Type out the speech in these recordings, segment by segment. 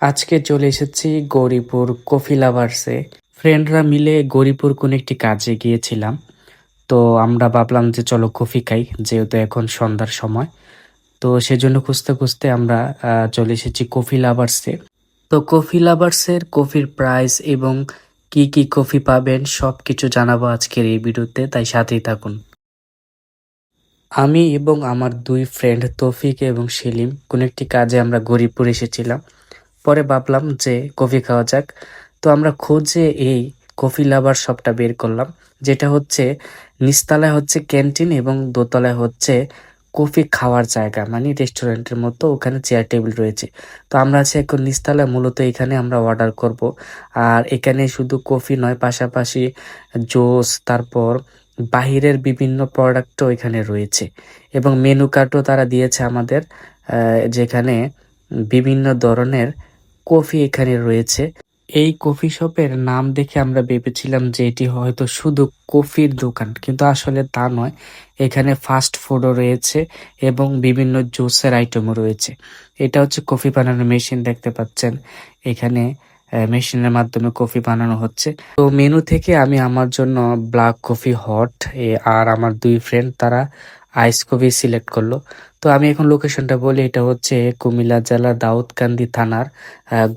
আজকে চলে এসেছি গৌরীপুর কফি লাভার্সে। ফ্রেন্ডরা মিলে গৌরীপুর কোন একটি কাজে গিয়েছিলাম। তো আমরা ভাবলাম যে চলো কফি খাই, যেহেতু এখন সন্ধ্যার সময়। তো সেজন্য খুঁজতে খুঁজতে আমরা চলে এসেছি কফি লাভার্সে। তো কফি লাভার্সের কফির প্রাইস এবং কি কি কফি পাবেন সব কিছু জানাব আজকের এই ভিডিওতে, তাই সাথেই থাকুন। আমি এবং আমার দুই ফ্রেন্ড তৌফিক এবং সেলিম, কোন একটি কাজে আমরা গরিবপুর এসেছিলাম। পরে ভাবলাম যে কফি খাওয়া যাক। তো আমরা খোঁজে এই কফি লাভার শপটা বের করলাম, যেটা হচ্ছে নিচতলায় হচ্ছে ক্যান্টিন এবং দোতলায় হচ্ছে কফি খাওয়ার জায়গা মানে রেস্টুরেন্টের মতো ওখানে চেয়ার টেবিল রয়েছে। তো আমরা আছি এখন নিচতলায় মূলত এখানে আমরা অর্ডার করব। আর এখানে শুধু কফি নয়, পাশাপাশি জোস, তারপর বাহিরের বিভিন্ন প্রোডাক্টও এখানে রয়েছে। এবং মেনু কার্ডও তারা দিয়েছে আমাদের যেখানে বিভিন্ন ধরনের কফি এখানে রয়েছে। এই কফি শপের নাম দেখে আমরা ভেবেছিলাম যে এটি হয়তো শুধু কফির দোকান, কিন্তু আসলে তা নয়। এখানে ফাস্ট ফুডও রয়েছে এবং বিভিন্ন জুসের আইটেমও রয়েছে। এটা হচ্ছে কফি বানানোর মেশিন দেখতে পাচ্ছেন। এখানে মেশিনের মাধ্যমে কফি বানানো হচ্ছে। তো মেনু থেকে আমি আমার জন্য ব্ল্যাক কফি হট আর আমার দুই ফ্রেন্ড তারা আইস কফি সিলেক্ট করল। তো আমি এখন লোকেশনটা বলি, এটা হচ্ছে কুমিল্লা জেলার দাউদকান্দি থানার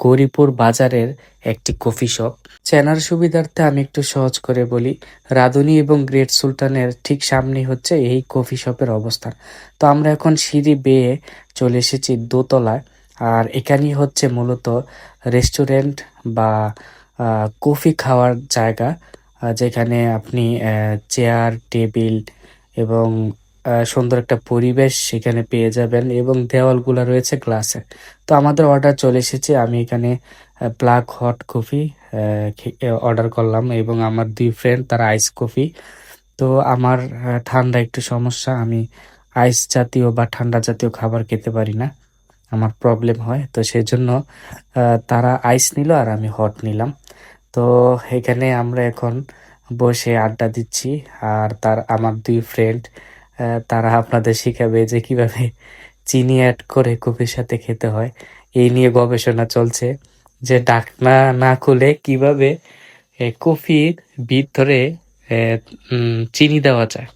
গৌরীপুর বাজারের একটি কফি শপ চেনার সুবিধার্থে আমি একটু সহজ করে বলি, রাধুনী এবং গ্রেট সুলতানের ঠিক সামনেই হচ্ছে এই কফি শপের অবস্থান। তো আমরা এখন সিঁড়ি বেয়ে চলে এসেছি দোতলায়, আর এখানেই হচ্ছে মূলত রেস্টুরেন্ট বা কফি খাওয়ার জায়গা যেখানে আপনি চেয়ার টেবিল এবং সুন্দর একটা পরিবেশ সেখানে পেয়ে যাবেন এবং দেওয়ালগুলো রয়েছে গ্লাসের তো আমাদের অর্ডার চলে এসেছে, আমি এখানে ব্ল্যাক হট কফি অর্ডার করলাম এবং আমার দুই ফ্রেন্ড তারা আইস কফি তো আমার ঠান্ডা একটু সমস্যা, আমি আইস জাতীয় বা ঠান্ডা জাতীয় খাবার খেতে পারি না, আমার প্রবলেম হয়। তো সেই জন্য তারা আইস নিল আর আমি হট নিলাম। তো এখানে আমরা এখন বসে আড্ডা দিচ্ছি আর তার, আমার দুই ফ্রেন্ড তারা আপনাদের শিখাবে যে কীভাবে চিনি অ্যাড করে কফির সাথে খেতে হয়। এই নিয়ে গবেষণা চলছে যে ঢাকনা না খুলে কীভাবে কফির ভিতরে চিনি দেওয়া যায়।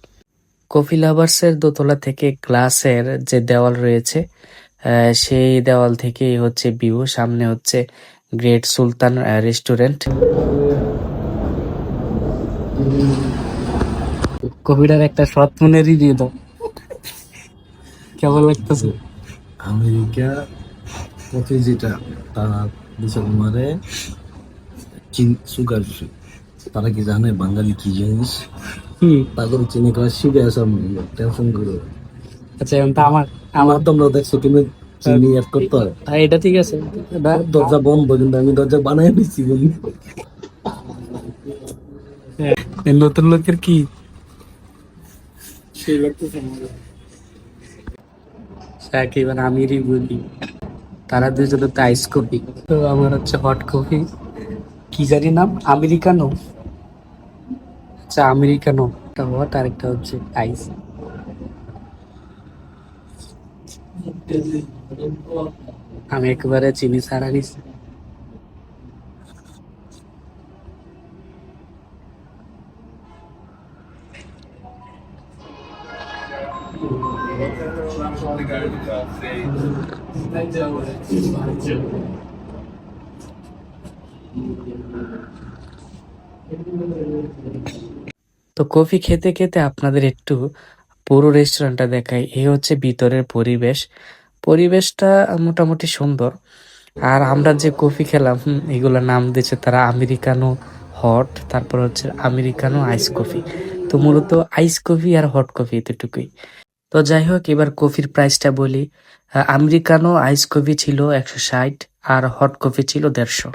কফি লাভার্সের দোতলা থেকে গ্লাসের যে দেওয়াল রয়েছে সেই দেওয়াল থেকেই হচ্ছে ভিউ। সামনে হচ্ছে গ্রেট সুলতান রেস্টুরেন্ট। কফিটার একটা শর্ট মনে রিভিউ দাও। কেমন লাগতেছে? আমেরিকা কফি যেটা তারা সুগার ফ্রি। তারা কি জানে বাঙালি কি জিনিস? তাদের চিনি খাওয়া শিখে আসা টেনশন করো আচ্ছা এখন তো আমার আমার তোমরা দেখছ তুমি চিনি অ্যাড করতে হয়? হ্যাঁ, এটা ঠিক আছে। দরজা বন্ধ কিন্তু আমি দরজা বানাই দিচ্ছি হ্যাঁ, নতুন লোকের কি সাকিব আর আমি রিভিউ তারা দুজনে তো আইস কফি তো আমার হচ্ছে হট কফি কি জানি নাম? আমেরিকানো আচ্ছা আমেরিকানো হট আর একটা হচ্ছে আইস আমি একেবারে চিনি সারা নিছি। তো কফি খেতে খেতে আপনাদের একটু পুরো রেস্টুরেন্টটা দেখাই। এই হচ্ছে ভিতরের পরিবেশ। পরিবেশটা মোটামুটি সুন্দর। আর আমরা যে কফি খেলাম এগুলোর নাম দিয়েছে তারা আমেরিকানো হট তারপর হচ্ছে আমেরিকানো আইস কফি তো মূলত আইস কফি আর হট কফি এতটুকুই। তো যাই হোক এবার কফির প্রাইসটা বলি। আমেরিকানো আইস কফি ছিল একশো ষাট, আর হট কফি ছিল দেড়শো।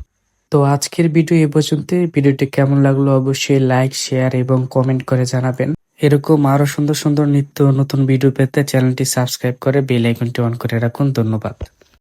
তো আজকের ভিডিও এ পর্যন্ত ভিডিওটি কেমন লাগল অবশ্যই লাইক শেয়ার এবং কমেন্ট করে জানাবেন। এরকম আরও সুন্দর সুন্দর নিত্য নতুন ভিডিও পেতে চ্যানেলটি সাবস্ক্রাইব করে বেল আইকনটি অন করে রাখুন। ধন্যবাদ।